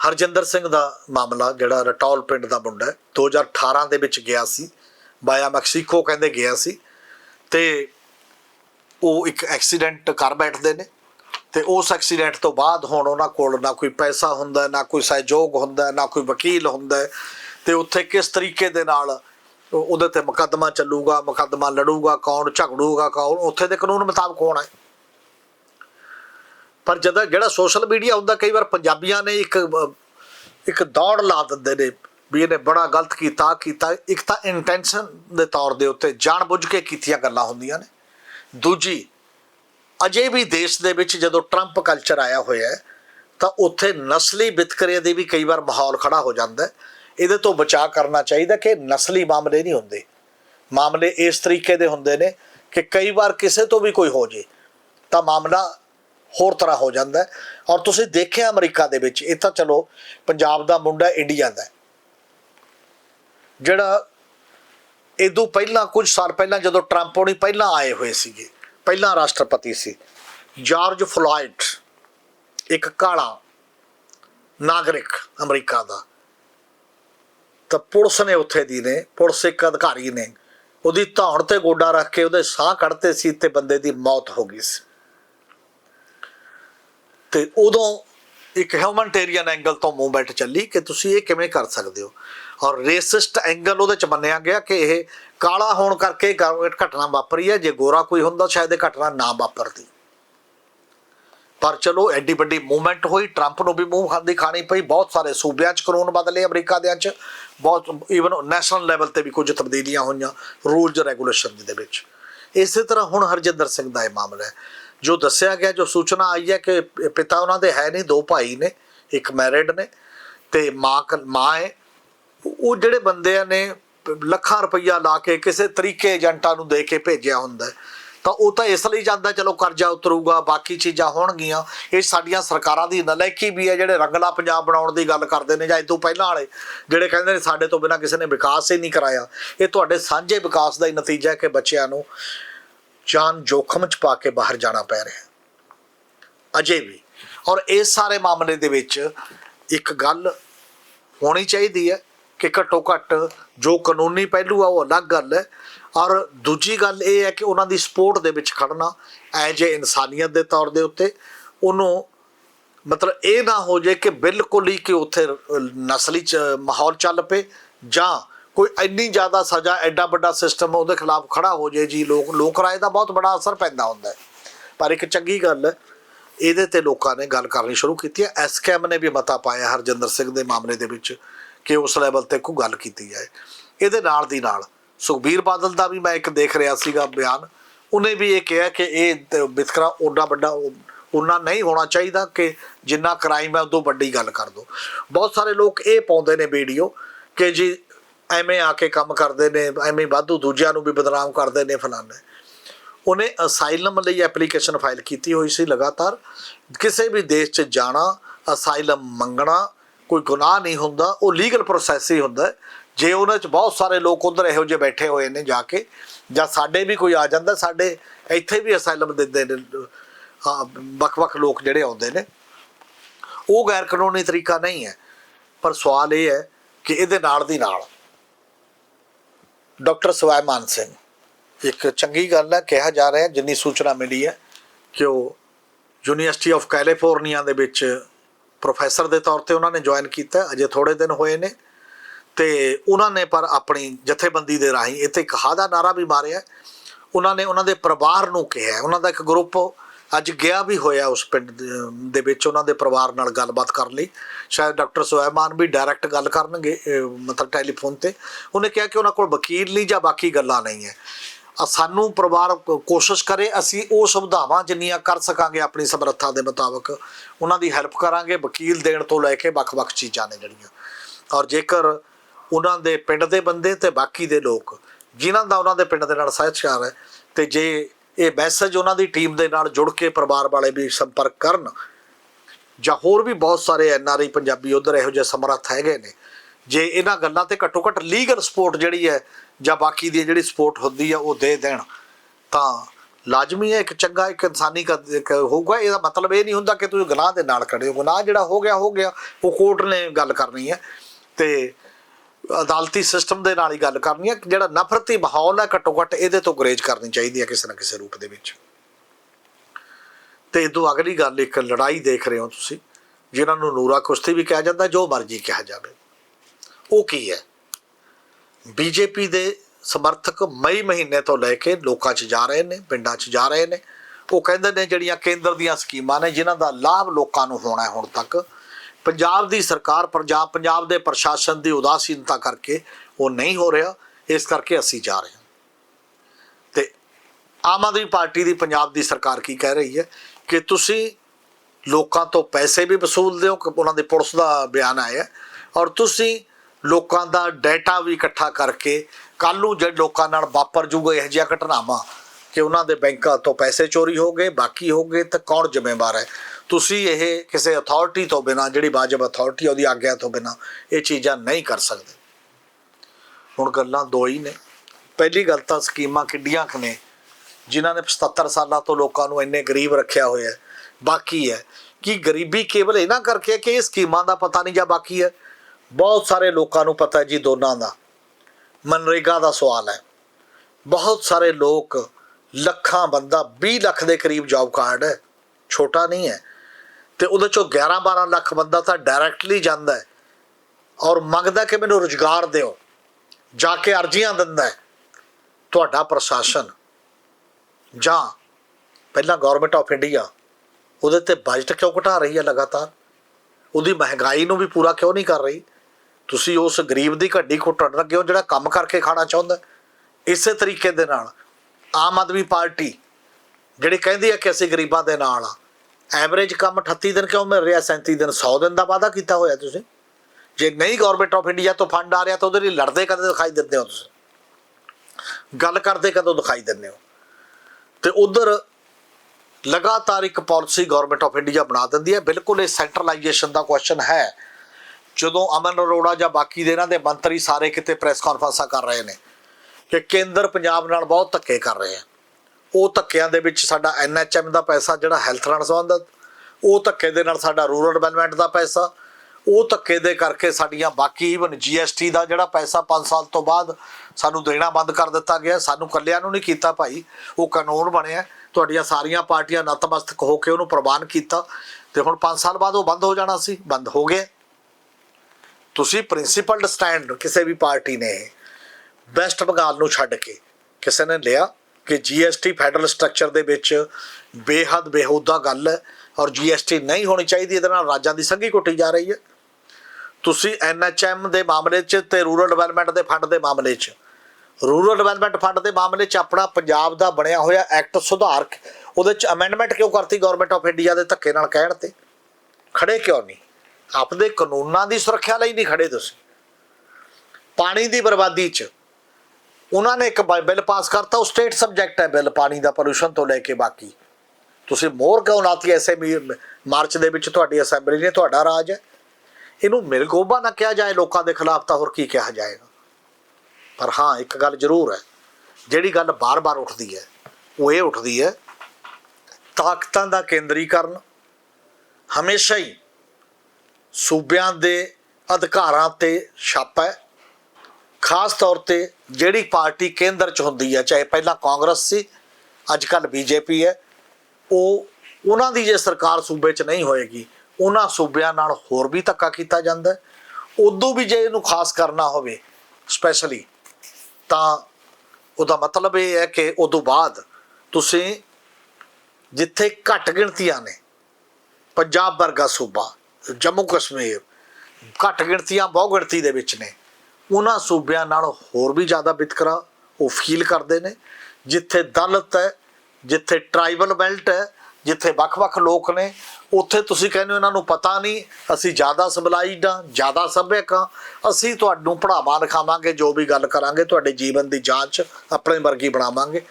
ਹਰਜਿੰਦਰ ਸਿੰਘ ਦਾ ਮਾਮਲਾ, ਜਿਹੜਾ ਰਟੌਲ ਪਿੰਡ ਦਾ ਮੁੰਡਾ ਹੈ 2018 ਦੇ ਵਿੱਚ ਗਿਆ ਸੀ, ਬਾਇਆ ਮੈਕਸੀਕੋ ਕਹਿੰਦੇ ਗਿਆ ਸੀ ਤੇ ਉਹ ਇੱਕ ਐਕਸੀਡੈਂਟ ਕਰ ਬੈਠਦੇ ਨੇ ਤੇ ਉਸ ਐਕਸੀਡੈਂਟ ਤੋਂ ਬਾਅਦ ਹੁਣ ਉਹਨਾਂ ਕੋਲ ਨਾ ਕੋਈ ਪੈਸਾ ਹੁੰਦਾ, ਨਾ ਕੋਈ ਸਹਿਯੋਗ ਹੁੰਦਾ, ਨਾ ਕੋਈ ਵਕੀਲ ਹੁੰਦਾ ਹੈ ਤੇ ਉੱਥੇ ਕਿਸ ਤਰੀਕੇ ਦੇ ਨਾਲ ਉਹਦੇ ਤੇ ਮੁਕੱਦਮਾ ਚੱਲੂਗਾ, ਮੁਕੱਦਮਾ ਲੜੂਗਾ, ਕੌਣ ਝਗੜੂਗਾ, ਕੌਣ, ਉੱਥੇ ਦੇ ਕਾਨੂੰਨ ਮੁਤਾਬਕ ਹੋਣਾ ਹੈ? ਪਰ ਜਦੋਂ ਜਿਹੜਾ ਸੋਸ਼ਲ ਮੀਡੀਆ ਹੁੰਦਾ, ਕਈ ਵਾਰ ਪੰਜਾਬੀਆਂ ਨੇ ਇੱਕ ਇੱਕ ਦੌੜ ਲਾ ਦਿੰਦੇ ਨੇ ਵੀ ਇਹਨੇ ਬੜਾ ਗਲਤ ਕੀਤਾ ਕੀਤਾ। ਇੱਕ ਤਾਂ ਇੰਟੈਂਸ਼ਨ ਦੇ ਤੌਰ ਦੇ ਉੱਤੇ ਜਾਣ ਬੁੱਝ ਕੇ ਕੀਤੀਆਂ ਗੱਲਾਂ ਹੁੰਦੀਆਂ ਨੇ। ਦੂਜੀ, ਅਜੇ ਵੀ ਦੇਸ਼ ਦੇ ਵਿੱਚ ਜਦੋਂ ਟਰੰਪ ਕਲਚਰ ਆਇਆ ਹੋਇਆ ਹੈ, ਤਾਂ ਉੱਥੇ ਨਸਲੀ ਵਿਤਕਰੇ ਦੇ ਵੀ ਕਈ ਵਾਰ ਮਾਹੌਲ ਖੜਾ ਹੋ ਜਾਂਦਾ ਹੈ। ਇਹਦੇ ਤੋਂ ਬਚਾਅ ਕਰਨਾ ਚਾਹੀਦਾ ਕਿ ਨਸਲੀ ਮਾਮਲੇ ਨਹੀਂ ਹੁੰਦੇ। ਮਾਮਲੇ ਇਸ ਤਰੀਕੇ ਦੇ ਹੁੰਦੇ ਨੇ ਕਿ ਕਈ ਵਾਰ ਕਿਸੇ ਤੋਂ ਵੀ ਕੋਈ ਹੋ ਜੇ, ਤਾਂ ਮਾਮਲਾ ਹੋਰ ਤਰ੍ਹਾਂ ਹੋ ਜਾਂਦਾ ਔਰ ਤੁਸੀਂ ਦੇਖਿਆ ਅਮਰੀਕਾ ਦੇ ਵਿੱਚ, ਇਹ ਤਾਂ ਚਲੋ ਪੰਜਾਬ ਦਾ ਮੁੰਡਾ ਇੰਡੀਆ ਦਾ ਹੈ। ਜਿਹੜਾ ਇਦੋਂ ਪਹਿਲਾਂ ਕੁਝ ਸਾਲ ਪਹਿਲਾਂ ਜਦੋਂ ਟਰੰਪ ਹੋਣੀ, ਪਹਿਲਾਂ ਆਏ ਹੋਏ ਸੀਗੇ, ਪਹਿਲਾਂ ਰਾਸ਼ਟਰਪਤੀ ਸੀ, ਜਾਰਜ ਫਲੋਇਡ, ਇੱਕ ਕਾਲਾ ਨਾਗਰਿਕ ਅਮਰੀਕਾ ਦਾ। ਤਾਂ ਪੁਲਿਸ ਨੇ ਉੱਥੇ ਦੀ ਨੇ, ਪੁਲਿਸ ਇੱਕ ਅਧਿਕਾਰੀ ਨੇ, ਉਹਦੀ ਧੌਣ ਤੇ ਗੋਡਾ ਰੱਖ ਕੇ ਉਹਦੇ ਸਾਹ ਕੱਢਤੇ ਸੀ ਤੇ ਬੰਦੇ ਦੀ ਮੌਤ ਹੋ ਗਈ ਸੀ। ਤੇ ਉਦੋਂ ਇੱਕ ਹਿਊਮਨਟੇਰੀਅਨ ਐਂਗਲ ਤੋਂ ਮੂਵਮੈਂਟ ਚੱਲੀ ਕਿ ਤੁਸੀਂ ਇਹ ਕਿਵੇਂ ਕਰ ਸਕਦੇ ਹੋ। ਔਰ ਰੇਸਿਸਟ ਐਂਗਲ ਉਹਦੇ ਚ ਮੰਨਿਆ ਗਿਆ ਕਿ ਇਹ ਕਾਲਾ ਹੋਣ ਕਰਕੇ ਘਟਨਾ ਵਾਪਰੀ ਹੈ। ਜੇ ਗੋਰਾ ਕੋਈ ਹੁੰਦਾ ਸ਼ਾਇਦ ਇਹ ਘਟਨਾ ਨਾ ਵਾਪਰਦੀ। ਪਰ ਚਲੋ, ਐਡੀ ਵੱਡੀ ਮੂਵਮੈਂਟ ਹੋਈ। ਟਰੰਪ ਨੂੰ ਵੀ ਮੂੰਹ ਖਾਂਦੀ ਖਾਣੀ ਪਈ। ਬਹੁਤ ਸਾਰੇ ਸੂਬਿਆਂ 'ਚ ਕਾਨੂੰਨ ਬਦਲੇ ਅਮਰੀਕਾ ਦੇ ਚ। ਬਹੁਤ ਈਵਨ ਨੈਸ਼ਨਲ ਲੈਵਲ ਤੇ ਵੀ ਕੁਝ ਤਬਦੀਲੀਆਂ ਹੋਈਆਂ। ਰੂਲਸ ਰੈਗੂਲੇਸ਼ਨ ਦੇ ਵਿੱਚ। ਇਸੇ ਤਰ੍ਹਾਂ ਹੁਣ ਹਰਜਿੰਦਰ ਸਿੰਘ ਦਾ ਇਹ ਮਾਮਲਾ ਹੈ। ਜੋ ਦੱਸਿਆ ਗਿਆ, ਜੋ ਸੂਚਨਾ ਆਈ ਹੈ ਕਿ ਪਿਤਾ ਉਹਨਾਂ ਦੇ ਹੈ ਨਹੀਂ, ਦੋ ਭਾਈ ਨੇ, ਇੱਕ ਮੈਰਿਡ ਨੇ ਤੇ ਮਾਂ ਕ- ਮਾਂ ਹੈ। ਉਹ ਜਿਹੜੇ ਬੰਦਿਆਂ ਨੇ ਲੱਖਾਂ ਰੁਪਈਆ ਲਾ ਕੇ ਕਿਸੇ ਤਰੀਕੇ ਏਜੰਟਾਂ ਨੂੰ ਦੇ ਕੇ ਭੇਜਿਆ ਹੁੰਦਾ ਤਾਂ ਉਹ ਤਾਂ ਇਸ ਲਈ ਜਾਂਦਾ, ਚਲੋ ਕਰਜ਼ਾ ਉਤਰੂਗਾ, ਬਾਕੀ ਚੀਜ਼ਾਂ ਹੋਣਗੀਆਂ। ਇਹ ਸਾਡੀਆਂ ਸਰਕਾਰਾਂ ਦੀ ਨਲਾਇਕੀ ਵੀ ਹੈ, ਜਿਹੜੇ ਰੰਗਲਾ ਪੰਜਾਬ ਬਣਾਉਣ ਦੀ ਗੱਲ ਕਰਦੇ ਨੇ ਜਾਂ ਇਹ ਪਹਿਲਾਂ ਵਾਲੇ, ਜਿਹੜੇ ਕਹਿੰਦੇ ਨੇ ਸਾਡੇ ਤੋਂ ਬਿਨਾਂ ਕਿਸੇ ਨੇ ਵਿਕਾਸ ਹੀ ਨਹੀਂ ਕਰਾਇਆ। ਇਹ ਤੁਹਾਡੇ ਸਾਂਝੇ ਵਿਕਾਸ ਦਾ ਹੀ ਨਤੀਜਾ ਹੈ ਕਿ ਬੱਚਿਆਂ ਨੂੰ ਜਾਨ ਜੋਖਮ ਚ ਪਾ ਕੇ ਬਾਹਰ ਜਾਣਾ ਪੈ ਰਿਹਾ। ਅਜੇ ਵੀ। ਔਰ ਇਸ ਸਾਰੇ ਮਾਮਲੇ ਦੇ ਵਿੱਚ ਇੱਕ ਗੱਲ ਹੋਣੀ ਚਾਹੀਦੀ ਹੈ ਕਿ ਘੱਟੋ ਘੱਟ ਜੋ ਕਾਨੂੰਨੀ ਪਹਿਲੂ ਆ, ਉਹ ਅਲੱਗ ਗੱਲ ਹੈ। ਔਰ ਦੂਜੀ ਗੱਲ ਇਹ ਹੈ ਕਿ ਉਹਨਾਂ ਦੀ ਸਪੋਰਟ ਦੇ ਵਿੱਚ ਖੜਨਾ ਐਜ ਏ ਇਨਸਾਨੀਅਤ ਦੇ ਤੌਰ ਦੇ ਉੱਤੇ ਉਹਨੂੰ ਮਤਲਬ ਇਹ ਨਾ ਹੋ ਜੇ ਕਿ ਬਿਲਕੁਲ ਹੀ ਕਿ ਉੱਥੇ ਨਸਲੀ ਚ ਮਾਹੌਲ ਚੱਲ ਪਏ ਜਾਂ ਕੋਈ ਇੰਨੀ ਜ਼ਿਆਦਾ ਸਜ਼ਾ, ਐਡਾ ਵੱਡਾ ਸਿਸਟਮ ਉਹਦੇ ਖਿਲਾਫ ਖੜਾ ਹੋ ਜੇ ਜੀ ਲੋਕ ਲੋਕ ਰਾਏ ਦਾ ਬਹੁਤ ਬੜਾ ਅਸਰ ਪੈਂਦਾ ਹੁੰਦਾ ਹੈ। ਪਰ ਇੱਕ ਚੰਗੀ ਗੱਲ ਇਹਦੇ ਤੇ ਲੋਕਾਂ ਨੇ ਗੱਲ ਕਰਨੀ ਸ਼ੁਰੂ ਕੀਤੀ ਹੈ। ਐਸਕੈਮ ਨੇ ਵੀ ਮਤਾ ਪਾਇਆ ਹਰਜਿੰਦਰ ਸਿੰਘ ਦੇ ਮਾਮਲੇ ਦੇ ਵਿੱਚ ਕਿ ਉਸ ਲੈਵਲ ਤੇ ਕੋਈ ਗੱਲ ਕੀਤੀ ਜਾਏ। ਇਹਦੇ ਨਾਲ ਦੀ ਨਾਲ ਸੁਖਬੀਰ ਬਾਦਲ ਦਾ ਵੀ ਮੈਂ ਇੱਕ ਦੇਖ ਰਿਹਾ ਸੀਗਾ ਬਿਆਨ। ਉਹਨੇ ਵੀ ਇਹ ਕਿਹਾ ਕਿ ਇਹ ਵਿਤਕਰਾ ਓਡਾ ਵੱਡਾ ਉਹਨਾਂ ਨਹੀਂ ਹੋਣਾ ਚਾਹੀਦਾ ਕਿ ਜਿੰਨਾ ਕ੍ਰਾਈਮ ਹੈ ਉਦੋਂ ਵੱਡੀ ਗੱਲ ਕਰ ਦੋ। ਬਹੁਤ ਸਾਰੇ ਲੋਕ ਇਹ ਪਾਉਂਦੇ ਨੇ ਵੀਡੀਓ ਕਿ ਜੀ ਐਵੇਂ ਆ ਕੇ ਕੰਮ ਕਰਦੇ ਨੇ, ਐਵੇਂ ਵਾਧੂ ਦੂਜਿਆਂ ਨੂੰ ਵੀ ਬਦਨਾਮ ਕਰਦੇ ਨੇ ਫਲਾਣੇ। ਉਹਨੇ ਅਸਾਈਲਮ ਲਈ ਐਪਲੀਕੇਸ਼ਨ ਫਾਈਲ ਕੀਤੀ ਹੋਈ ਸੀ ਲਗਾਤਾਰ। ਕਿਸੇ ਵੀ ਦੇਸ਼ 'ਚ ਜਾਣਾ, ਅਸਾਈਲਮ ਮੰਗਣਾ, ਕੋਈ ਗੁਨਾਹ ਨਹੀਂ ਹੁੰਦਾ, ਉਹ ਲੀਗਲ ਪ੍ਰੋਸੈਸ ਹੀ ਹੁੰਦਾ ਜੇ ਉਹਨਾਂ 'ਚ ਬਹੁਤ ਸਾਰੇ ਲੋਕ ਉਧਰ ਇਹੋ ਜਿਹੇ ਬੈਠੇ ਹੋਏ ਨੇ ਜਾ ਕੇ, ਜਾਂ ਸਾਡੇ ਵੀ ਕੋਈ ਆ ਜਾਂਦਾ, ਸਾਡੇ ਇੱਥੇ ਵੀ ਅਸਾਈਲਮ ਦਿੰਦੇ ਨੇ ਵੱਖ-ਵੱਖ ਲੋਕ ਜਿਹੜੇ ਆਉਂਦੇ ਨੇ। ਉਹ ਗੈਰ ਕਾਨੂੰਨੀ ਤਰੀਕਾ ਨਹੀਂ ਹੈ। ਪਰ ਸਵਾਲ ਇਹ ਹੈ ਕਿ ਇਹਦੇ ਨਾਲ ਦੀ ਨਾਲ ਡਾਕਟਰ ਸਵਾਇਮਾਨ ਸਿੰਘ। ਇੱਕ ਚੰਗੀ ਗੱਲ ਹੈ, ਕਿਹਾ ਜਾ ਰਿਹਾ, ਜਿੰਨੀ ਸੂਚਨਾ ਮਿਲੀ ਹੈ ਕਿ ਉਹ ਯੂਨੀਵਰਸਿਟੀ ਆਫ ਕੈਲੀਫੋਰਨੀਆ ਦੇ ਵਿੱਚ ਪ੍ਰੋਫੈਸਰ ਦੇ ਤੌਰ ਤੇ ਉਹਨਾਂ ਨੇ ਜੁਆਇਨ ਕੀਤਾ ਅਜੇ ਥੋੜੇ ਦਿਨ ਹੋਏ ਨੇ। ਤੇ ਉਹਨਾਂ ਨੇ ਪਰ ਆਪਣੀ ਜਥੇਬੰਦੀ ਦੇ ਰਾਹੀਂ ਇੱਥੇ ਇੱਕ ਹਾ ਦਾ ਨਾਰਾ ਵੀ ਮਾਰਿਆ। ਉਹਨਾਂ ਨੇ ਉਹਨਾਂ ਦੇ ਪਰਿਵਾਰ ਨੂੰ ਕਿਹਾ ਉਹਨਾਂ ਦਾ ਇੱਕ ਗਰੁੱਪ ਅੱਜ ਗਿਆ ਵੀ ਹੋਇਆ ਉਸ ਪਿੰਡ ਦੇ- ਵਿੱਚ ਉਹਨਾਂ ਦੇ ਪਰਿਵਾਰ ਨਾਲ ਗੱਲਬਾਤ ਕਰਨ ਲਈ। ਸ਼ਾਇਦ ਡਾਕਟਰ ਸੁਹੈਮਾਨ ਵੀ ਡਾਇਰੈਕਟ ਗੱਲ ਕਰਨਗੇ ਮਤਲਬ ਟੈਲੀਫੋਨ ਤੇ। ਉਹਨੇ ਕਿਹਾ ਕਿ ਉਹਨਾਂ ਕੋਲ ਵਕੀਲ ਨਹੀਂ ਜਾਂ ਬਾਕੀ ਗੱਲਾਂ ਨਹੀਂ ਹੈ। ਸਾਨੂੰ ਪਰਿਵਾਰ ਕੋਸ਼ਿਸ਼ ਕਰੇ, ਅਸੀਂ ਉਹ ਸੁਵਿਧਾਵਾਂ ਜਿੰਨੀਆਂ ਕਰ ਸਕਾਂਗੇ ਆਪਣੀ ਸਮਰੱਥਾ ਦੇ ਮੁਤਾਬਕ, ਉਹਨਾਂ ਦੀ ਹੈਲਪ ਕਰਾਂਗੇ, ਵਕੀਲ ਦੇਣ ਤੋਂ ਲੈ ਕੇ ਵੱਖ-ਵੱਖ ਚੀਜ਼ਾਂ ਨੇ ਜਿਹੜੀਆਂ। ਔਰ ਜੇਕਰ ਉਹਨਾਂ ਦੇ ਪਿੰਡ ਦੇ ਬੰਦੇ ਤੇ ਬਾਕੀ ਦੇ ਲੋਕ, ਜਿਨ੍ਹਾਂ ਦਾ ਉਹਨਾਂ ਦੇ ਪਿੰਡ ਦੇ ਨਾਲ ਸਹਿਚਾਰ ਹੈ, ਤੇ ਜੇ ਇਹ ਮੈਸੇਜ ਉਹਨਾਂ ਦੀ ਟੀਮ ਦੇ ਨਾਲ ਜੁੜ ਕੇ ਪਰਿਵਾਰ ਵਾਲੇ ਵੀ ਸੰਪਰਕ ਕਰਨ ਜਾਂ ਹੋਰ ਵੀ ਬਹੁਤ ਸਾਰੇ ਐਨਆਰਆਈ ਪੰਜਾਬੀ ਉਧਰ ਇਹੋ ਜਿਹੇ ਸਮਰੱਥ ਹੈਗੇ ਨੇ। ਜੇ ਇਹਨਾਂ ਗੱਲਾਂ ਤੇ ਘੱਟੋ ਘੱਟ ਲੀਗਲ ਸਪੋਰਟ ਜਿਹੜੀ ਹੈ ਜਾਂ ਬਾਕੀ ਦੀ ਜਿਹੜੀ ਸਪੋਰਟ ਹੁੰਦੀ ਹੈ ਉਹ ਦੇ ਦੇਣ, ਤਾਂ ਲਾਜ਼ਮੀ ਹੈ, ਇੱਕ ਚੰਗਾ, ਇੱਕ ਇਨਸਾਨੀ ਕਦ- ਇੱਕ ਹੋਊਗਾ, ਇਹਦਾ ਮਤਲਬ ਇਹ ਨਹੀਂ ਹੁੰਦਾ ਕਿ ਤੁਸੀਂ ਗੁਨਾਹ ਦੇ ਨਾਲ ਖੜੇ ਹੋ। ਗੁਨਾਹ ਜਿਹੜਾ ਹੋ ਗਿਆ ਹੋ ਗਿਆ। ਉਹ ਕੋਰਟ ਨੇ ਗੱਲ ਕਰਨੀ ਹੈ। ਤੇ ਅਦਾਲਤੀ ਸਿਸਟਮ ਦੇ ਨਾਲ ਹੀ ਗੱਲ ਕਰਨੀ ਹੈ ਜਿਹੜਾ ਨਫ਼ਰਤੀ ਮਾਹੌਲ ਹੈ ਘੱਟੋ ਘੱਟ ਇਹਦੇ ਤੋਂ ਗੁਰੇਜ਼ ਕਰਨੀ ਚਾਹੀਦੀ ਹੈ ਕਿਸੇ ਨਾ ਕਿਸੇ ਰੂਪ ਦੇ ਵਿੱਚ। ਤੇ ਇਦੋਂ ਅਗਲੀ ਗੱਲ, ਇੱਕ ਲੜਾਈ ਦੇਖ ਰਹੇ ਹੋ ਤੁਸੀਂ, ਜਿਨ੍ਹਾਂ ਨੂੰ ਨੂਰਾ ਕੁਸ਼ਤੀ ਵੀ ਕਿਹਾ ਜਾਂਦਾ, ਜੋ ਮਰਜ਼ੀ ਕਿਹਾ ਜਾਵੇ। ਉਹ ਕੀ ਹੈ? ਬੀਜੇਪੀ ਦੇ ਸਮਰਥਕ ਮਈ ਮਹੀਨੇ ਤੋਂ ਲੈ ਕੇ ਲੋਕਾਂ 'ਚ ਜਾ ਰਹੇ ਨੇ, ਪਿੰਡਾਂ 'ਚ ਜਾ ਰਹੇ ਨੇ। ਉਹ ਕਹਿੰਦੇ ਨੇ ਜਿਹੜੀਆਂ ਕੇਂਦਰ ਦੀਆਂ ਸਕੀਮਾਂ ਨੇ, ਜਿਨ੍ਹਾਂ ਦਾ ਲਾਭ ਲੋਕਾਂ ਨੂੰ ਹੋਣਾ ਹੈ ਹੁਣ ਤੱਕ ਪੰਜਾਬ ਦੀ ਸਰਕਾਰ, ਪੰਜਾਬ ਪੰਜਾਬ ਦੇ ਪ੍ਰਸ਼ਾਸਨ ਦੀ ਉਦਾਸੀਨਤਾ ਕਰਕੇ ਉਹ ਨਹੀਂ ਹੋ ਰਿਹਾ। ਇਸ ਕਰਕੇ ਅਸੀਂ ਜਾ ਰਹੇ ਹਾਂ। ਤੇ ਆਮ ਆਦਮੀ ਪਾਰਟੀ ਦੀ ਪੰਜਾਬ ਦੀ ਸਰਕਾਰ ਕੀ ਕਹਿ ਰਹੀ ਹੈ? ਕਿ ਤੁਸੀਂ ਲੋਕਾਂ ਤੋਂ ਪੈਸੇ ਵੀ ਵਸੂਲਦੇ ਹੋ ਉਹਨਾਂ ਦੇ ਪੁਲਿਸ ਦਾ ਬਿਆਨ ਆਇਆ ਔਰ ਤੁਸੀਂ ਲੋਕਾਂ ਦਾ ਡਾਟਾ ਵੀ ਇਕੱਠਾ ਕਰਕੇ ਕੱਲ ਨੂੰ ਜੇ ਲੋਕਾਂ ਨਾਲ ਵਾਪਰ ਜੂਗਾ ਇਹ ਜਿਹੀਆਂ ਘਟਨਾਵਾਂ ਕਿ ਉਹਨਾਂ ਦੇ ਬੈਂਕਾਂ ਤੋਂ ਪੈਸੇ ਚੋਰੀ ਹੋ ਗਏ, ਬਾਕੀ ਹੋ ਗਏ ਤਾਂ ਕੌਣ ਜ਼ਿੰਮੇਵਾਰ ਹੈ? ਤੁਸੀਂ ਇਹ ਕਿਸੇ ਅਥਾਰਟੀ ਤੋਂ ਬਿਨਾ, ਜਿਹੜੀ ਵਾਜਬ ਅਥਾਰਟੀ ਉਹਦੀ ਆਗਿਆ ਤੋਂ ਬਿਨਾ ਇਹ ਚੀਜ਼ਾਂ ਨਹੀਂ ਕਰ ਸਕਦੇ। ਹੁਣ ਗੱਲਾਂ ਦੋ ਹੀ ਨੇ। ਪਹਿਲੀ ਗੱਲ ਤਾਂ ਸਕੀਮਾਂ ਕਿੱਡੀਆਂ ਕੁ ਨੇ, ਜਿਨ੍ਹਾਂ ਨੇ 77 ਸਾਲਾਂ ਤੋਂ ਲੋਕਾਂ ਨੂੰ ਇੰਨੇ ਗਰੀਬ ਰੱਖਿਆ ਹੋਇਆ ਹੈ। ਬਾਕੀ ਹੈ ਕਿ ਗਰੀਬੀ ਕੇਵਲ ਇਹਨਾਂ ਕਰਕੇ ਕਿ ਇਹ ਸਕੀਮਾਂ ਦਾ ਪਤਾ ਨਹੀਂ ਜਾਂ ਬਾਕੀ ਹੈ। ਬਹੁਤ ਸਾਰੇ ਲੋਕਾਂ ਨੂੰ ਪਤਾ ਜੀ ਦੋਨਾਂ ਦਾ। ਮਨਰੇਗਾ ਦਾ ਸਵਾਲ ਹੈ। ਬਹੁਤ ਸਾਰੇ ਲੋਕ ਲੱਖਾਂ ਬੰਦਾ 20 ਲੱਖ ਦੇ ਕਰੀਬ ਜੌਬ ਕਾਰਡ ਹੈ। ਛੋਟਾ ਨਹੀਂ ਹੈ। ਤੇ ਉਹਦੇ ਚੋਂ 11 12 ਲੱਖ ਬੰਦਾ ਤਾਂ ਡਾਇਰੈਕਟਲੀ ਜਾਂਦਾ ਹੈ। ਔਰ ਮੰਗਦਾ ਕਿ ਮੈਨੂੰ ਰੁਜ਼ਗਾਰ ਦਿਓ। ਜਾ ਕੇ ਅਰਜ਼ੀਆਂ ਦਿੰਦਾ ਹੈ। ਤੁਹਾਡਾ ਪ੍ਰਸ਼ਾਸਨ। ਜਾਂ ਪਹਿਲਾਂ ਗਵਰਨਮੈਂਟ ਆਫ ਇੰਡੀਆ ਉਹਦੇ ਤੇ ਬਜਟ ਕਿਉਂ ਘਟਾ ਰਹੀ ਹੈ ਲਗਾਤਾਰ? ਉਹਦੀ ਮਹਿੰਗਾਈ ਨੂੰ ਵੀ ਪੂਰਾ ਕਿਉਂ ਨਹੀਂ ਕਰ ਰਹੀ? ਤੁਸੀਂ ਉਸ ਗਰੀਬ ਦੀ ਘੱਡੀ ਘੁੱਟਣ ਲੱਗੇ ਹੋ ਜਿਹੜਾ ਕੰਮ ਕਰਕੇ ਖਾਣਾ ਚਾਹੁੰਦਾ ਇਸੇ ਤਰੀਕੇ ਦੇ ਨਾਲ ਆਮ ਆਦਮੀ ਪਾਰਟੀ, ਜਿਹੜੀ ਕਹਿੰਦੀ ਹੈ ਕਿ ਅਸੀਂ ਗਰੀਬਾਂ ਦੇ ਨਾਲ ਆ। ਐਵਰੇਜ ਕੰਮ 38 ਦਿਨ ਕਿਉਂ ਮਿਲ ਰਿਹਾ 37 ਦਿਨ 100 ਦਿਨ ਦਾ ਵਾਅਦਾ ਕੀਤਾ ਹੋਇਆ ਤੁਸੀਂ? ਜੇ ਨਹੀਂ ਗਵਰਨਮੈਂਟ ਆਫ ਇੰਡੀਆ ਤੋਂ ਫੰਡ ਆ ਰਿਹਾ ਤਾਂ ਉਹਦੇ ਲਈ ਲੜਦੇ ਕਦੇ ਦਿਖਾਈ ਦਿੰਦੇ ਹੋ ਤੁਸੀਂ? ਗੱਲ ਕਰਦੇ ਕਦੋਂ ਦਿਖਾਈ ਦਿੰਦੇ ਹੋ? ਤੇ ਉਧਰ ਲਗਾਤਾਰ ਇੱਕ ਪਾਲਿਸੀ ਗਵਰਨਮੈਂਟ ਆਫ ਇੰਡੀਆ ਬਣਾ ਦਿੰਦੀ ਹੈ। ਬਿਲਕੁਲ ਇਹ ਸੈਂਟਰਲਾਈਜੇਸ਼ਨ ਦਾ ਕੁਐਸਚਨ ਹੈ। ਜਦੋਂ ਅਮਨ ਅਰੋੜਾ ਜਾਂ ਬਾਕੀ ਦੇ ਇਹਨਾਂ ਦੇ ਮੰਤਰੀ ਸਾਰੇ ਕਿਤੇ ਪ੍ਰੈਸ ਕਾਨਫਰੰਸਾਂ ਕਰ ਰਹੇ ਨੇ ਕਿ ਕੇਂਦਰ ਪੰਜਾਬ ਨਾਲ ਬਹੁਤ ਧੱਕੇ ਕਰ ਰਹੇ ਆ। ਉਹ ਧੱਕਿਆਂ ਦੇ ਵਿੱਚ ਸਾਡਾ ਐਨਐਚਐਮ ਦਾ ਪੈਸਾ, ਜਿਹੜਾ ਹੈਲਥ ਨਾਲ ਸੰਬੰਧਿਤ, ਉਹ ਧੱਕੇ ਦੇ ਨਾਲ ਸਾਡਾ ਰੂਰਲ ਡਿਵੈਲਪਮੈਂਟ ਦਾ ਪੈਸਾ, ਉਹ ਧੱਕੇ ਦੇ ਕਰਕੇ ਸਾਡੀਆਂ ਬਾਕੀ ਇਵਨ ਜੀਐਸਟੀ ਦਾ ਜਿਹੜਾ ਪੈਸਾ 5 ਸਾਲ ਤੋਂ ਬਾਅਦ ਸਾਨੂੰ ਦੇਣਾ ਬੰਦ ਕਰ ਦਿੱਤਾ ਗਿਆ। ਸਾਨੂੰ ਕੱਲਿਆਂ ਨੂੰ ਨਹੀਂ ਕੀਤਾ ਭਾਈ। ਉਹ ਕਾਨੂੰਨ ਬਣਿਆ ਤੁਹਾਡੀਆਂ ਸਾਰੀਆਂ ਪਾਰਟੀਆਂ ਨਤਮਸਤਕ ਹੋ ਕੇ ਉਹਨੂੰ ਪ੍ਰਵਾਨ ਕੀਤਾ ਤੇ ਹੁਣ 5 ਸਾਲ ਬਾਅਦ ਉਹ ਬੰਦ ਹੋ ਜਾਣਾ ਸੀ। ਬੰਦ ਹੋ ਗਿਆ ਤੁਸੀਂ ਪ੍ਰਿੰਸੀਪਲਡ ਸਟੈਂਡ ਕਿਸੇ ਵੀ ਪਾਰਟੀ ਨੇ ਵੈਸਟ ਬੰਗਾਲ ਨੂੰ ਛੱਡ ਕੇ ਕਿਸੇ ਨੇ ਲਿਆ ਕਿ ਜੀਐਸਟੀ ਫੈਡਰਲ ਸਟਰਕਚਰ ਦੇ ਵਿੱਚ ਬੇਹੱਦ ਬੇਹੂਦਾ ਗੱਲ ਹੈ ਔਰ ਜੀਐਸਟੀ ਨਹੀਂ ਹੋਣੀ ਚਾਹੀਦੀ, ਇਹਦੇ ਨਾਲ ਰਾਜਾਂ ਦੀ ਸੰਗੀ ਕੁੱਟੀ ਜਾ ਰਹੀ ਹੈ। ਤੁਸੀਂ ਐਨਐਚਐਮ ਦੇ ਮਾਮਲੇ 'ਚ ਤੇ ਰੂਰਲ ਡਿਵੈਲਪਮੈਂਟ ਦੇ ਫੰਡ ਦੇ ਮਾਮਲੇ 'ਚ ਰੂਰਲ ਡਿਵੈਲਪਮੈਂਟ ਫੰਡ ਦੇ ਮਾਮਲੇ 'ਚ ਆਪਣਾ ਪੰਜਾਬ ਦਾ ਬਣਿਆ ਹੋਇਆ ਐਕਟ ਸੁਧਾਰ ਉਹਦੇ 'ਚ ਅਮੈਂਡਮੈਂਟ ਕਿਉਂ ਕਰਤੀ ਗਵਰਨਮੈਂਟ ਆਫ ਇੰਡੀਆ ਦੇ ਧੱਕੇ ਨਾਲ ਕਹਿਣ ਤੇ? ਖੜੇ ਕਿਉਂ ਨਹੀਂ? ਆਪਦੇ ਕਾਨੂੰਨਾਂ ਦੀ ਸੁਰੱਖਿਆ ਲਈ ਨਹੀਂ ਖੜੇ ਤੁਸੀਂ। ਪਾਣੀ ਦੀ ਬਰਬਾਦੀ 'ਚ ਉਹਨਾਂ ਨੇ ਇੱਕ ਬ- ਬਿੱਲ ਪਾਸ ਕਰਤਾ, ਉਹ ਸਟੇਟ ਸਬਜੈਕਟ ਹੈ ਬਿੱਲ, ਪਾਣੀ ਦਾ ਪੋਲੂਸ਼ਨ ਤੋਂ ਲੈ ਕੇ ਬਾਕੀ। ਤੁਸੀਂ ਮੋਹਰ ਕਿਉਂ ਲਾਤੀ ਐਸੇ ਮੀ- ਮਾਰਚ ਦੇ ਵਿੱਚ ਤੁਹਾਡੀ ਅਸੈਂਬਲੀ ਨੇ, ਤੁਹਾਡਾ ਰਾਜ ਹੈ। ਇਹਨੂੰ ਮਿਲਗੋਬਾ ਨਾ ਕਿਹਾ ਜਾਏ, ਲੋਕਾਂ ਦੇ ਖਿਲਾਫ ਤਾਂ ਹੋਰ ਕੀ ਕਿਹਾ ਜਾਏਗਾ। ਪਰ ਹਾਂ, ਇੱਕ ਗੱਲ ਜ਼ਰੂਰ ਹੈ, ਜਿਹੜੀ ਗੱਲ ਬਾਰ-ਬਾਰ ਉੱਠਦੀ ਹੈ, ਉਹ ਇਹ ਉੱਠਦੀ ਹੈ, ਤਾਕਤਾਂ ਦਾ ਕੇਂਦਰੀਕਰਨ ਹਮੇਸ਼ਾ ਹੀ ਸੂਬਿਆਂ ਦੇ ਅਧਿਕਾਰਾਂ ਤੇ ਛਾਪਾ ਹੈ। ਖਾਸ ਤੌਰ ਤੇ ਜਿਹੜੀ ਪਾਰਟੀ ਕੇਂਦਰ 'ਚ ਹੁੰਦੀ ਹੈ ਚਾਹੇ ਪਹਿਲਾਂ ਕਾਂਗਰਸ ਸੀ ਅੱਜ ਕੱਲ ਬੀਜੇਪੀ ਹੈ, ਉਹ ਉਹਨਾਂ ਦੀ ਜੇ ਸਰਕਾਰ ਸੂਬੇ 'ਚ ਨਹੀਂ ਹੋਏਗੀ, ਉਹਨਾਂ ਸੂਬਿਆਂ ਨਾਲ ਹੋਰ ਵੀ ਧੱਕਾ ਕੀਤਾ ਜਾਂਦਾ ਉਦੋਂ ਵੀ ਜੇ ਇਹਨੂੰ ਖਾਸ ਕਰਨਾ ਹੋਵੇ ਸਪੈਸ਼ਲੀ ਤਾਂ ਉਹਦਾ ਮਤਲਬ ਇਹ ਹੈ ਕਿ ਉਦੋਂ ਬਾਅਦ ਤੁਸੀਂ ਜਿੱਥੇ ਘੱਟ ਗਿਣਤੀਆਂ ਨੇ, ਪੰਜਾਬ ਵਰਗਾ ਸੂਬਾ ਜੰਮੂ ਕਸ਼ਮੀਰ ਘੱਟ ਗਿਣਤੀਆਂ, ਬਹੁ ਗਿਣਤੀ ਦੇ ਵਿੱਚ ਨੇ ਉਹਨਾਂ ਸੂਬਿਆਂ ਨਾਲ ਹੋਰ ਵੀ ਜ਼ਿਆਦਾ ਵਿਤਕਰਾ ਉਹ ਫੀਲ ਕਰਦੇ ਨੇ, ਜਿੱਥੇ ਦਲਤ ਹੈ, ਜਿੱਥੇ ਟ੍ਰਾਈਬਲ ਬੈਲਟ ਹੈ, ਜਿੱਥੇ ਵੱਖ-ਵੱਖ ਲੋਕ ਨੇ, ਉੱਥੇ ਤੁਸੀਂ ਕਹਿੰਦੇ ਹੋ ਇਹਨਾਂ ਨੂੰ ਪਤਾ ਨਹੀਂ, ਅਸੀਂ ਜ਼ਿਆਦਾ ਸਿਵਲਾਈਜ਼ਡ ਹਾਂ, ਜ਼ਿਆਦਾ ਸੱਭਿਅਕ ਹਾਂ, ਅਸੀਂ ਤੁਹਾਨੂੰ ਪੜਾਵਾ ਲਿਖਾਵਾਂਗੇ, ਜੋ ਵੀ ਗੱਲ ਕਰਾਂਗੇ, ਤੁਹਾਡੇ ਜੀਵਨ ਦੀ ਜਾਂਚ ਆਪਣੇ ਵਰਗੀ ਬਣਾਵਾਂਗੇ।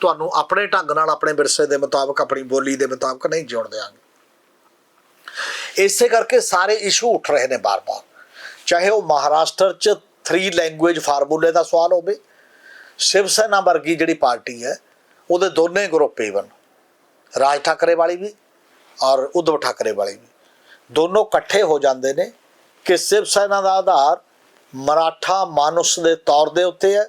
ਤੁਹਾਨੂੰ ਆਪਣੇ ਢੰਗ ਨਾਲ, ਆਪਣੇ ਵਿਰਸੇ ਦੇ ਮੁਤਾਬਕ, ਆਪਣੀ ਬੋਲੀ ਦੇ ਮੁਤਾਬਕ ਨਹੀਂ ਜਿਉਣ ਦਿਆਂਗੇ। ਇਸੇ ਕਰਕੇ ਸਾਰੇ ਇਸ਼ੂ ਉੱਠ ਰਹੇ ਨੇ ਬਾਰ-ਬਾਰ। ਚਾਹੇ ਉਹ ਮਹਾਰਾਸ਼ਟਰ ਚ 3 ਲੈਂਗੁਏਜ ਫਾਰਮੂਲੇ ਦਾ ਸਵਾਲ ਹੋਵੇ ਸ਼ਿਵ ਸੈਨਾ ਵਰਗੀ ਜਿਹੜੀ ਪਾਰਟੀ ਹੈ, ਉਹਦੇ ਦੋਨੇ ਗਰੁੱਪ ਈਵਨ ਰਾਜ ਠਾਕਰੇ ਵਾਲੀ ਵੀ ਔਰ ਉद्धਵ ਠਾਕਰੇ ਵਾਲੀ ਵੀ। ਦੋਨੋਂ ਇਕੱਠੇ ਹੋ ਜਾਂਦੇ ਨੇ ਕਿ ਸ਼ਿਵ ਸੈਨਾ ਦਾ ਆਧਾਰ ਮਰਾਠਾ ਮਾਨੁਸ ਦੇ ਤੌਰ ਦੇ ਉੱਤੇ ਹੈ।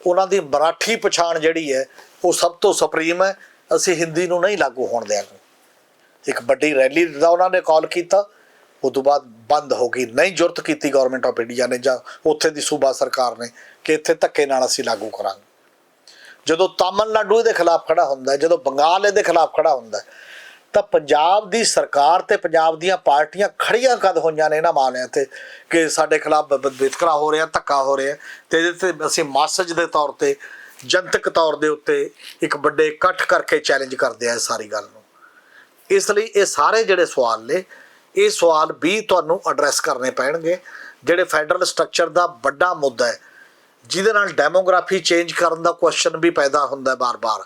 ਉਹਨਾਂ ਦੀ ਮਰਾਠੀ ਪਛਾਣ ਜਿਹੜੀ ਹੈ, ਉਹ ਸਭ ਤੋਂ ਸੁਪਰੀਮ ਹੈ। ਅਸੀਂ ਹਿੰਦੀ ਨੂੰ ਨਹੀਂ ਲਾਗੂ ਹੋਣ ਦਿਆਂਗੇ। ਇੱਕ ਵੱਡੀ ਰੈਲੀ ਦਾ ਉਹਨਾਂ ਨੇ ਕਾਲ ਕੀਤਾ। ਉਸ ਤੋਂ ਬਾਅਦ ਬੰਦ ਹੋ ਗਈ। ਨਹੀਂ ਜੁਰਤ ਕੀਤੀ ਗਵਰਨਮੈਂਟ ਆਫ ਇੰਡੀਆ ਨੇ ਜਾਂ ਉੱਥੇ ਦੀ ਸੂਬਾ ਸਰਕਾਰ ਨੇ ਕਿ ਇੱਥੇ ਧੱਕੇ ਨਾਲ ਅਸੀਂ ਲਾਗੂ ਕਰਾਂਗੇ। ਜਦੋਂ ਤਾਮਿਲਨਾਡੂ ਦੇ ਖਿਲਾਫ ਖੜਾ ਹੁੰਦਾ ਜਦੋਂ ਬੰਗਾਲ ਦੇ ਖਿਲਾਫ ਖੜਾ ਹੁੰਦਾ ਤਾਂ ਪੰਜਾਬ ਦੀ ਸਰਕਾਰ ਤੇ ਪੰਜਾਬ ਦੀਆਂ ਪਾਰਟੀਆਂ ਖੜੀਆਂ ਕਦ ਹੋਈਆਂ ਨੇ ਇਹਨਾਂ ਮਾਮਲਿਆਂ ਤੇ ਕਿ ਸਾਡੇ ਖਿਲਾਫ ਵਿਤਕਰਾ ਹੋ ਰਿਹਾ, ਧੱਕਾ ਹੋ ਰਿਹਾ ਤੇ ਇਹਦੇ ਤੇ ਅਸੀਂ ਮਾਸਜ ਦੇ ਤੌਰ ਤੇ, ਜਨਤਕ ਤੌਰ ਦੇ ਉੱਤੇ ਇੱਕ ਵੱਡੇ ਇਕੱਠ ਕਰਕੇ ਚੈਲੰਜ ਕਰਦੇ ਆ ਇਸ ਸਾਰੀ ਗੱਲ ਨੂੰ। ਇਸ ਲਈ ਇਹ ਸਾਰੇ ਜਿਹੜੇ ਸਵਾਲ ਨੇ ਇਹ ਸਵਾਲ ਵੀ ਤੁਹਾਨੂੰ ਐਡਰੈਸ ਕਰਨੇ ਪੈਣਗੇ, ਜਿਹੜੇ ਫੈਡਰਲ ਸਟਰਕਚਰ ਦਾ ਵੱਡਾ ਮੁੱਦਾ ਹੈ, ਜਿਹਦੇ ਨਾਲ ਡੈਮੋਗ੍ਰਾਫੀ ਚੇਂਜ ਕਰਨ ਦਾ ਕੁਐਸਚਨ ਵੀ ਪੈਦਾ ਹੁੰਦਾ ਹੈ ਬਾਰ-ਬਾਰ।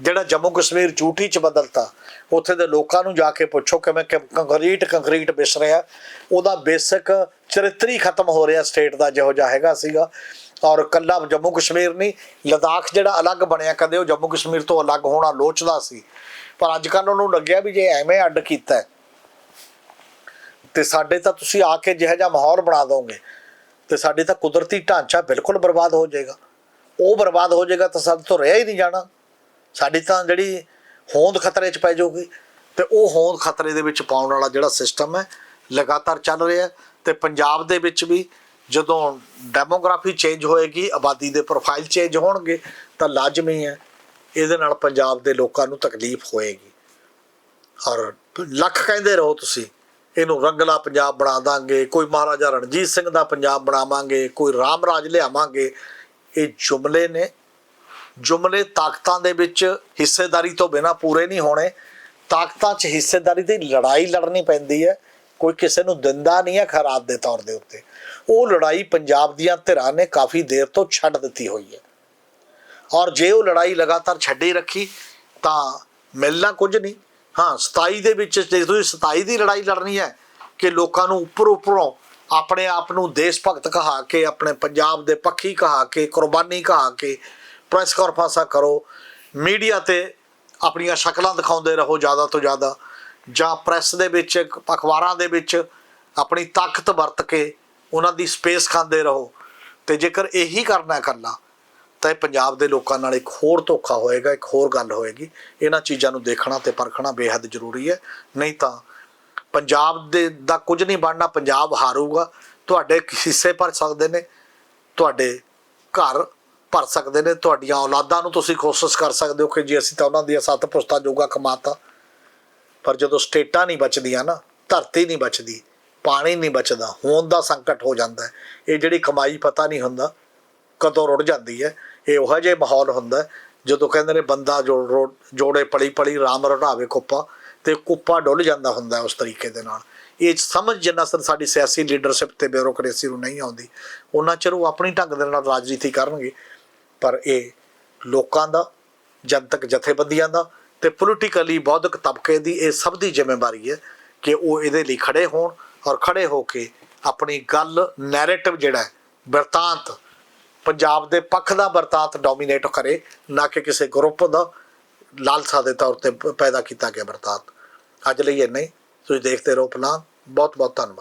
ਜਿਹੜਾ ਜੰਮੂ ਕਸ਼ਮੀਰ ਝੂਠੀ ਚ ਬਦਲਤਾ, ਉੱਥੇ ਦੇ ਲੋਕਾਂ ਨੂੰ ਜਾ ਕੇ ਪੁੱਛੋ ਕਿਵੇਂ ਕਿ ਕੰਕਰੀਟ ਕੰਕਰੀਟ ਵਿਸ ਰਿਹਾ ਉਹਦਾ ਬੇਸਿਕ ਚਰਿੱਤਰ ਹੀ ਖਤਮ ਹੋ ਰਿਹਾ ਸਟੇਟ ਦਾ, ਜਿਹੋ ਜਿਹਾ ਹੈਗਾ ਸੀਗਾ। ਔਰ ਕੱਲਾ ਜੰਮੂ ਕਸ਼ਮੀਰ ਨਹੀਂ, ਲਦਾਖ ਜਿਹੜਾ ਅਲੱਗ ਬਣਿਆ, ਕਦੇ ਉਹ ਜੰਮੂ ਕਸ਼ਮੀਰ ਤੋਂ ਅਲੱਗ ਹੋਣਾ ਲੋਚਦਾ ਸੀ। ਪਰ ਅੱਜ ਕੱਲ੍ਹ ਉਹਨੂੰ ਲੱਗਿਆ ਵੀ ਜੇ ਐਵੇਂ ਅੱਡ ਕੀਤਾ ਤੇ ਸਾਡੇ ਤਾਂ ਤੁਸੀਂ ਆ ਕੇ ਜਿਹੋ ਜਿਹਾ ਮਾਹੌਲ ਬਣਾ ਦੋਗੇ, ਤੇ ਸਾਡੀ ਤਾਂ ਕੁਦਰਤੀ ਢਾਂਚਾ ਬਿਲਕੁਲ ਬਰਬਾਦ ਹੋ ਜਾਏਗਾ। ਉਹ ਬਰਬਾਦ ਹੋ ਜਾਏਗਾ ਤਾਂ ਸਾਡੇ ਤੋਂ ਰਿਹਾ ਹੀ ਨਹੀਂ ਜਾਣਾ। ਸਾਡੀ ਤਾਂ ਜਿਹੜੀ ਹੋਂਦ ਖਤਰੇ 'ਚ ਪੈ ਜਾਊਗੀ। ਤੇ ਉਹ ਹੋਂਦ ਖਤਰੇ ਦੇ ਵਿੱਚ ਪਾਉਣ ਵਾਲਾ ਜਿਹੜਾ ਸਿਸਟਮ ਹੈ, ਲਗਾਤਾਰ ਚੱਲ ਰਿਹਾ ਹੈ। ਤੇ ਪੰਜਾਬ ਦੇ ਵਿੱਚ ਵੀ ਜਦੋਂ ਡੈਮੋਗ੍ਰਾਫੀ ਚੇਂਜ ਹੋਏਗੀ, ਆਬਾਦੀ ਦੇ ਪ੍ਰੋਫਾਈਲ ਚੇਂਜ ਹੋਣਗੇ, ਤਾਂ ਲਾਜ਼ਮੀ ਹੈ। ਇਹਦੇ ਨਾਲ ਪੰਜਾਬ ਦੇ ਲੋਕਾਂ ਨੂੰ ਤਕਲੀਫ ਹੋਏਗੀ। ਔਰ ਲੱਖ ਕਹਿੰਦੇ ਰਹੋ ਤੁਸੀਂ ਇਹਨੂੰ ਰੰਗਲਾ ਪੰਜਾਬ ਬਣਾ ਦਾਂਗੇ, ਕੋਈ ਮਹਾਰਾਜਾ ਰਣਜੀਤ ਸਿੰਘ ਦਾ ਪੰਜਾਬ ਬਣਾਵਾਂਗੇ, ਕੋਈ ਰਾਮ ਰਾਜ ਲਿਆਵਾਂਗੇ। ਇਹ ਜੁਮਲੇ ਨੇ, ਜੁਮਲੇ ਤਾਕਤਾਂ ਦੇ ਵਿੱਚ ਹਿੱਸੇਦਾਰੀ ਤੋਂ ਬਿਨਾ ਪੂਰੇ ਨਹੀਂ ਹੋਣੇ। ਤਾਕਤਾਂ 'ਚ ਹਿੱਸੇਦਾਰੀ ਦੀ ਲੜਾਈ ਲੜਨੀ ਪੈਂਦੀ ਹੈ। ਕੋਈ ਕਿਸੇ ਨੂੰ ਦਿੰਦਾ ਨਹੀਂ ਹੈ ਖਰਾਬ ਦੇ ਤੌਰ ਦੇ ਉੱਤੇ। ਉਹ ਲੜਾਈ ਪੰਜਾਬ ਦੀਆਂ ਧਿਰਾਂ ਨੇ ਕਾਫੀ ਦੇਰ ਤੋਂ ਛੱਡ ਦਿੱਤੀ ਹੋਈ ਹੈ। ਔਰ ਜੇ ਉਹ ਲੜਾਈ ਲਗਾਤਾਰ ਛੱਡੀ ਰੱਖੀ, ਤਾਂ ਮਿਲਣਾ ਕੁਝ ਨਹੀਂ। ਹਾਂ 27 ਦੇ ਵਿੱਚ ਜੇ ਤੁਸੀਂ 27 ਦੀ ਲੜਾਈ ਲੜਨੀ ਹੈ ਕਿ ਲੋਕਾਂ ਨੂੰ ਉੱਪਰ ਉੱਪਰੋਂ ਆਪਣੇ ਆਪ ਨੂੰ ਦੇਸ਼ ਭਗਤ ਕਹਾ ਕੇ, ਆਪਣੇ ਪੰਜਾਬ ਦੇ ਪੱਖੀ ਕਹਾ ਕੇ, ਕੁਰਬਾਨੀ ਕਹਾ ਕੇ ਪ੍ਰੈਸ ਕਾਨਫਰੰਸਾਂ ਕਰੋ, ਮੀਡੀਆ ਤੇ ਆਪਣੀਆਂ ਸ਼ਕਲਾਂ ਦਿਖਾਉਂਦੇ ਰਹੋ ਜ਼ਿਆਦਾ ਤੋਂ ਜ਼ਿਆਦਾ ਜਾਂ ਪ੍ਰੈਸ ਦੇ ਵਿੱਚ, ਅਖਬਾਰਾਂ ਦੇ ਵਿੱਚ ਆਪਣੀ ਤਾਕਤ ਵਰਤ ਕੇ ਉਹਨਾਂ ਦੀ ਸਪੇਸ ਖਾਂਦੇ ਰਹੋ ਤੇ ਜੇਕਰ ਇਹੀ ਕਰਨਾ ਹੈ ਇਕੱਲਾ ਤਾਂ ਇਹ ਪੰਜਾਬ ਦੇ ਲੋਕਾਂ ਨਾਲ ਇੱਕ ਹੋਰ ਧੋਖਾ ਹੋਏਗਾ, ਇੱਕ ਹੋਰ ਗੱਲ ਹੋਏਗੀ। ਇਹਨਾਂ ਚੀਜ਼ਾਂ ਨੂੰ ਦੇਖਣਾ ਤੇ ਪਰਖਣਾ ਬੇहद ਜ਼ਰੂਰੀ ਹੈ। ਨਹੀਂ ਤਾਂ ਪੰਜਾਬ ਦੇ ਦਾ ਕੁਝ ਨਹੀਂ ਬਣਨਾ, ਪੰਜਾਬ ਹਾਰੂਗਾ। ਤੁਹਾਡੇ ਹਿੱਸੇ ਭਰ ਸਕਦੇ ਨੇ, ਤੁਹਾਡੇ ਘਰ ਭਰ ਸਕਦੇ ਨੇ, ਤੁਹਾਡੀਆਂ ਔਲਾਦਾਂ ਨੂੰ ਤੁਸੀਂ ਕੋਸ਼ਿਸ਼ ਕਰ ਸਕਦੇ ਹੋ ਕਿ ਜੀ ਅਸੀਂ ਤਾਂ ਉਹਨਾਂ ਦੀਆਂ ਸੱਤ ਪੁਸਤਾ ਜੋਗਾ ਕਮਾਤਾ। ਪਰ ਜਦੋਂ ਸਟੇਟਾਂ ਨਹੀਂ ਬਚਦੀਆਂ ਨਾ, ਧਰਤੀ ਨਹੀਂ ਬਚਦੀ, ਪਾਣੀ ਨਹੀਂ ਬਚਦਾ ਹੋਂਦ ਦਾ ਸੰਕਟ ਹੋ ਜਾਂਦਾ ਹੈ। ਇਹ ਜਿਹੜੀ ਕਮਾਈ ਪਤਾ ਨਹੀਂ ਹੁੰਦਾ, ਕਦੋਂ ਰੁੜ ਜਾਂਦੀ ਹੈ। ਇਹ ਉਹ ਜਿਹੇ ਮਾਹੌਲ ਹੁੰਦਾ ਜਦੋਂ ਕਹਿੰਦੇ ਨੇ ਬੰਦਾ ਜੋੜ ਰੋ- ਜੋੜੇ ਪਲੀ ਪਲੀ ਰਾਮ ਰੜਾਵੇ ਕੁੱਪਾ ਤੇ ਕੁੱਪਾ ਡੁੱਲ ਜਾਂਦਾ ਹੁੰਦਾ ਉਸ ਤਰੀਕੇ ਦੇ ਨਾਲ। ਇਹ ਸਮਝ ਜਿੰਨਾ ਸਰ ਸਾਡੀ ਸਿਆਸੀ ਲੀਡਰਸ਼ਿਪ ਤੇ ਬਿਊਰੋਕ੍ਰੇਸੀ ਨੂੰ ਨਹੀਂ ਆਉਂਦੀ ਉਹਨਾਂ ਚਿਰ ਉਹ ਆਪਣੀ ਢੰਗ ਦੇ ਨਾਲ ਰਾਜਨੀਤੀ ਕਰਨਗੇ। ਪਰ ਇਹ ਲੋਕਾਂ ਦਾ, ਜਨਤਕ ਜਥੇਬੰਦੀਆਂ ਦਾ ਤੇ ਪੋਲੀਟੀਕਲੀ ਬੌਧਿਕ ਤਬਕੇ ਦੀ ਇਹ ਸਭ ਦੀ ਜ਼ਿੰਮੇਵਾਰੀ ਹੈ ਕਿ ਉਹ ਇਹਦੇ ਲਈ ਖੜੇ ਹੋਣ ਔਰ ਖੜੇ ਹੋ ਕੇ ਆਪਣੀ ਗੱਲ ਨੈਰੇਟਿਵ ਜਿਹੜਾ ਹੈ, ਬਿਰਤਾਂਤ ਪੰਜਾਬ ਦੇ ਪੱਖ ਦਾ ਬਿਰਤਾਂਤ ਡੋਮੀਨੇਟ ਕਰੇ, ਨਾ ਕਿ ਕਿਸੇ ਗਰੁੱਪ ਦਾ ਲਾਲਸਾ ਦੇ ਤੌਰ ਤੇ ਪੈਦਾ ਕੀਤਾ ਗਿਆ ਬਿਰਤਾਂਤ ਅੱਜ ਲਈ ਇੰਨਾ ਹੀ। ਤੁਸੀਂ ਦੇਖਦੇ ਰਹੋ ਪਲਾਨ। ਬਹੁਤ ਬਹੁਤ ਧੰਨਵਾਦ।